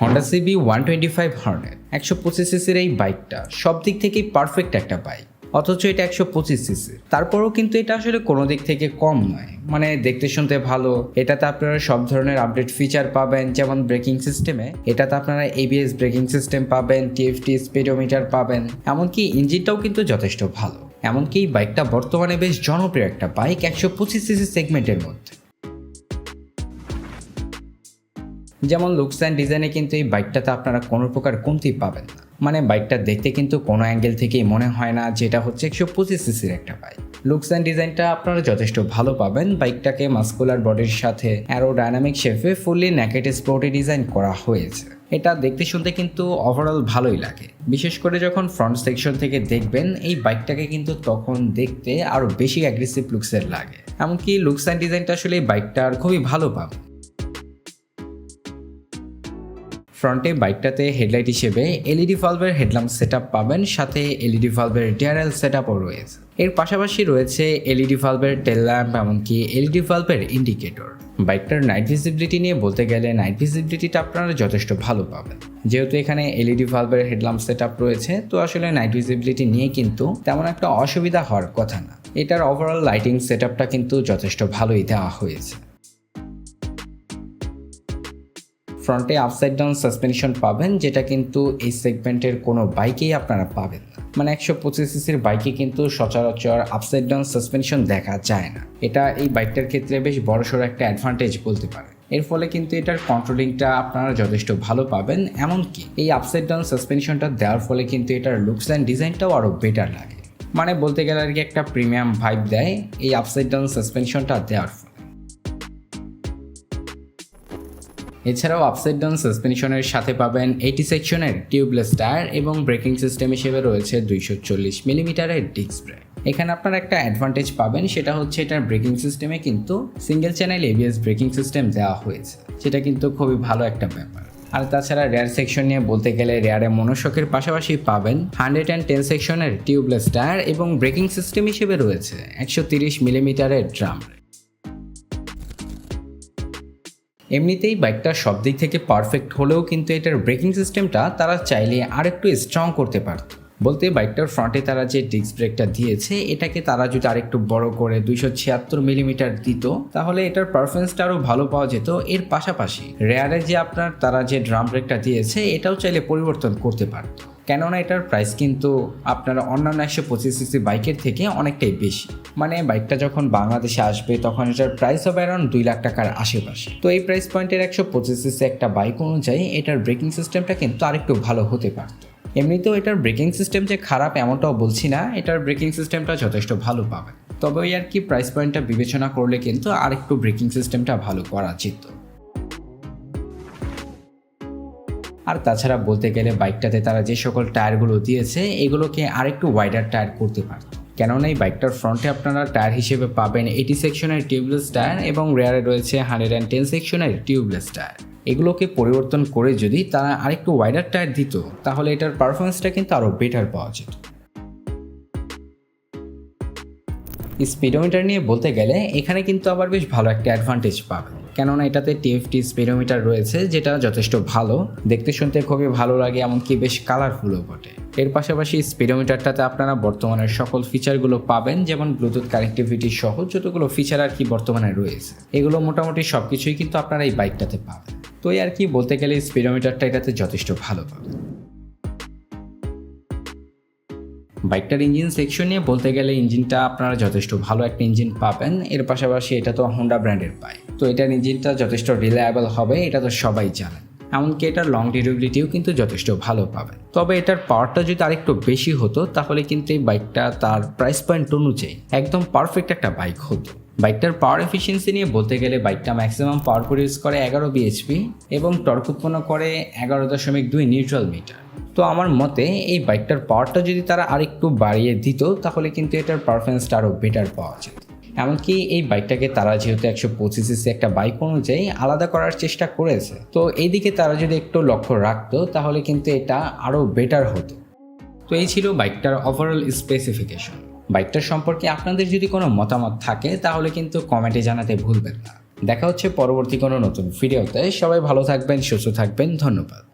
Honda CB one twenty five Hornet একশো পঁচিশ সিসির এই বাইকটা সব দিক থেকেই পারফেক্ট একটা বাইক অথচ এটা একশো পঁচিশ সিসি তারপরেও কিন্তু এটা আসলে কোনো দিক থেকে কম নয়। মানে দেখতে শুনতে ভালো, এটাতে আপনারা সব ধরনের আপডেট ফিচার পাবেন, যেমন ব্রেকিং সিস্টেমে এটাতে আপনারা এবিএস ব্রেকিং সিস্টেম পাবেন টিএফটি স্পিডোমিটার পাবেন, এমনকি ইঞ্জিনটাও কিন্তু যথেষ্ট ভালো। এমনকি এই বাইকটা বর্তমানে বেশ জনপ্রিয় একটা বাইক একশো পঁচিশ সিসি সেগমেন্টের মধ্যে। যেমন লুকস অ্যান্ড ডিজাইনে কিন্তু এই বাইকটাতে আপনারা কোনো প্রকার কমতি পাবেন না। মানে বাইকটা দেখতে কিন্তু কোনো অ্যাঙ্গেল থেকেই মনে হয় না যেটা হচ্ছে একশো পঁচিশ সিসির একটা বাইক লুকস অ্যান্ড ডিজাইনটা আপনারা যথেষ্ট ভালো পাবেন। বাইকটাকে মাস্কুলার বডির সাথে অ্যারো ডাইনামিক শেফে ফুললি ন্যাকেট স্পোর্টে ডিজাইন করা হয়েছে। এটা দেখতে শুনতে কিন্তু ওভারঅল ভালোই লাগে। বিশেষ করে যখন ফ্রন্ট সেকশন থেকে দেখবেন, এই বাইকটাকে কিন্তু তখন দেখতে আরও বেশি অ্যাগ্রেসিভ লুকসের লাগে। এমনকি লুকস অ্যান্ড ডিজাইনটা আসলে এই বাইকটার খুবই ভালো পাবেন। ফ্রন্টে বাইকটাতে হেডলাইট হিসেবে এলইডি ভালভের হেডলাম্প সেট পাবেন, সাথে এলইডি ভালভের ডিআরএল সেট আপও রয়েছে। এর পাশাপাশি রয়েছে এলইডি ভালভের টেল ল্যাম্প এমনকি এলইডি ভালভের ইন্ডিকেটর বাইকটার নাইট ভিজিবিলিটি নিয়ে বলতে গেলে নাইট ভিজিবিলিটিটা আপনারা যথেষ্ট ভালো পাবেন। যেহেতু এখানে এলইডি ভালভের হেডলাম্প সেট রয়েছে, তো আসলে নাইট ভিজিবিলিটি নিয়ে কিন্তু তেমন একটা অসুবিধা হওয়ার কথা না। এটার ওভারঅল লাইটিং সেট কিন্তু যথেষ্ট ভালোই দেওয়া হয়েছে। ফ্রন্টে আপসাইড ডাউন সাসপেনশন পাবেন, যেটা কিন্তু এই সেগমেন্টের কোনো বাইকেই আপনারা পাবেন না। মানে একশো পঁচিশ সিসির বাইকে কিন্তু সচরাচর আপসাইড ডাউন সাসপেনশন দেখা যায় না। এটা এই বাইকটার ক্ষেত্রে বেশ বড়সড় একটা অ্যাডভান্টেজ বলতে পারে এর ফলে কিন্তু এটার কন্ট্রোলিংটা আপনারা যথেষ্ট ভালো পাবেন, এমনকি এই আপসাইড ডাউন সাসপেনশনটা দেওয়ার ফলে কিন্তু এটার লুকস অ্যান্ড ডিজাইনটাও আরও বেটার লাগে। মানে বলতে গেলে আর কি একটা প্রিমিয়াম ভাইব দেয় এই আপসাইড ডাউন সাসপেনশনটা দেওয়ার ফলে। এছাড়াও আপসাইড ডাউন সাসপেনশনের সাথে পাবেন এইটি সেকশনের টিউবলেস টায়ার এবং ব্রেকিং সিস্টেম হিসেবে রয়েছে দুইশো চল্লিশ মিলিমিটারের ডিস্ক ব্রেক এখানে আপনারা একটা অ্যাডভান্টেজ পাবেন, সেটা হচ্ছে এটার ব্রেকিং সিস্টেমে কিন্তু single channel ABS braking system দেওয়া হয়েছে, সেটা কিন্তু খুবই ভালো একটা ব্যাপার। আর তাছাড়া রেয়ার সেকশন নিয়ে বলতে গেলে রেয়ারে মনোশকের পাশাপাশি পাবেন হান্ড্রেড অ্যান্ড টেন সেকশনের টিউবলেস টায়ার এবং ব্রেকিং সিস্টেম হিসেবে রয়েছে একশো তিরিশ মিলিমিটারের ড্রাম এমনিতেই বাইকটা সব দিক থেকে পারফেক্ট হলেও কিন্তু এটার ব্রেকিং সিস্টেমটা তারা চাইলে আর একটু স্ট্রং করতে পারত। বলতে বাইকটার ফ্রন্টে তারা যে ডিস্ক ব্রেকটা দিয়েছে, এটাকে তারা যদি আরেকটু বড় করে দুইশো ছিয়াত্তর মিলিমিটার দিত, তাহলে এটার পারফরমেন্সটা আরও ভালো পাওয়া যেত। এর পাশাপাশি রেয়ারে যে আপনার তারা যে ড্রাম ব্রেকটা দিয়েছে, এটাও চাইলে পরিবর্তন করতে পারত। কেননা এটার প্রাইস কিন্তু আপনারা অন্যান্য একশো পঁচিশ সিসি বাইকের থেকে অনেকটাই বেশি। মানে বাইকটা যখন বাংলাদেশে আসবে, তখন এটার প্রাইস হবে অ্যারাউন্ড দুই লাখ টাকার আশেপাশে। তো এই প্রাইস পয়েন্টের একশো পঁচিশ সিসি একটা বাইক অনুযায়ী এটার ব্রেকিং সিস্টেমটা কিন্তু আরেকটু ভালো হতে পারত। এমনিতেও এটার ব্রেকিং সিস্টেম যে খারাপ এমনটাও বলছি না, এটার ব্রেকিং সিস্টেমটা যথেষ্ট ভালো পাবে। তবে ওই আর কি প্রাইস পয়েন্টটা বিবেচনা করলে কিন্তু আরেকটু ব্রেকিং সিস্টেমটা ভালো করা যেত। আর তাছাড়া বলতে গেলে বাইকটাতে তারা যে সকল টায়ারগুলো দিয়েছে, এগুলোকে আরেকটু ওয়াইডার টায়ার করতে পারত। কেননা এই বাইকটার ফ্রন্টে আপনারা টায়ার হিসেবে পাবেন এইটি সেকশনের টিউবলেস টায়ার এবং রেয়ারে রয়েছে হান্ড্রেড অ্যান্ড টেন সেকশনের টিউবলেস টায়ার এগুলোকে পরিবর্তন করে যদি তারা আরেকটু ওয়াইডার টায়ার দিত, তাহলে এটার পারফরমেন্সটা কিন্তু আরও বেটার পাওয়া যেত। স্পিডোমিটার নিয়ে বলতে গেলে, এখানে কিন্তু আবার বেশ ভালো একটা অ্যাডভান্টেজ পাবেন। কেননা এটাতে টিএফটি স্পিডোমিটার রয়েছে, যেটা যথেষ্ট ভালো। দেখতে শুনতে খুবই ভালো লাগে, এমনকি বেশ কালারফুলও বটে। এর পাশাপাশি স্পিডোমিটারটাতে আপনারা বর্তমানের সকল ফিচারগুলো পাবেন, যেমন ব্লুটুথ কানেক্টিভিটি সহ যতগুলো ফিচার আর কি বর্তমানে রয়েছে। এগুলো মোটামুটি সব কিছুই কিন্তু আপনারা এই বাইকটাতে পাবেন। তো এই আর কি বলতে গেলে স্পিডোমিটারটা এটাতে যথেষ্ট ভালো পাবেন। বাইকটার ইঞ্জিন সেকশন নিয়ে বলতে গেলে ইঞ্জিনটা আপনারা যথেষ্ট ভালো একটা ইঞ্জিন পাবেন। এর পাশাপাশি এটা তো হোন্ডা ব্র্যান্ডের বাইক তো এটার ইঞ্জিনটা যথেষ্ট রিলায়েবল হবে, এটা তো সবাই জানেন এমনকি এটার লং ডিউরেবিলিটিও কিন্তু যথেষ্ট ভালো পাবেন। তবে এটার পাওয়ারটা যদি আরেকটু বেশি হতো, তাহলে কিন্তু এই বাইকটা তার প্রাইস পয়েন্ট অনুযায়ী একদম পারফেক্ট একটা বাইক হতো। বাইকটার পাওয়ার এফিসিয়েন্সি নিয়ে বলতে গেলে বাইকটা ম্যাক্সিমাম পাওয়ার প্রডিউস করে এগারো বিএইচপি এবং টর্ক উৎপন্ন করে এগারো দশমিক দুই নিউট্রাল মিটার তো আমার মতে এই বাইকটার পাওয়ারটা যদি তারা আরেকটু বাড়িয়ে দিত, তাহলে কিন্তু এটার পারফরমেন্সটা আরও বেটার পাওয়া যেত। এমনকি এই বাইকটাকে তারা যেহেতু একশো পঁচিশ সিসি একটা বাইক অনুযায়ী আলাদা করার চেষ্টা করেছে, তো এইদিকে তারা যদি একটু লক্ষ্য রাখতো, তাহলে কিন্তু এটা আরও বেটার হতো। তো এই ছিল বাইকটার ওভারঅল স্পেসিফিকেশন বাইকটার সম্পর্কে আপনাদের যদি কোনো মতামত থাকে, তাহলে কিন্তু কমেন্টে জানাতে ভুলবেন না। দেখা হচ্ছে পরবর্তী কোনো নতুন ভিডিওতে সবাই ভালো থাকবেন, সুস্থ থাকবেন, ধন্যবাদ।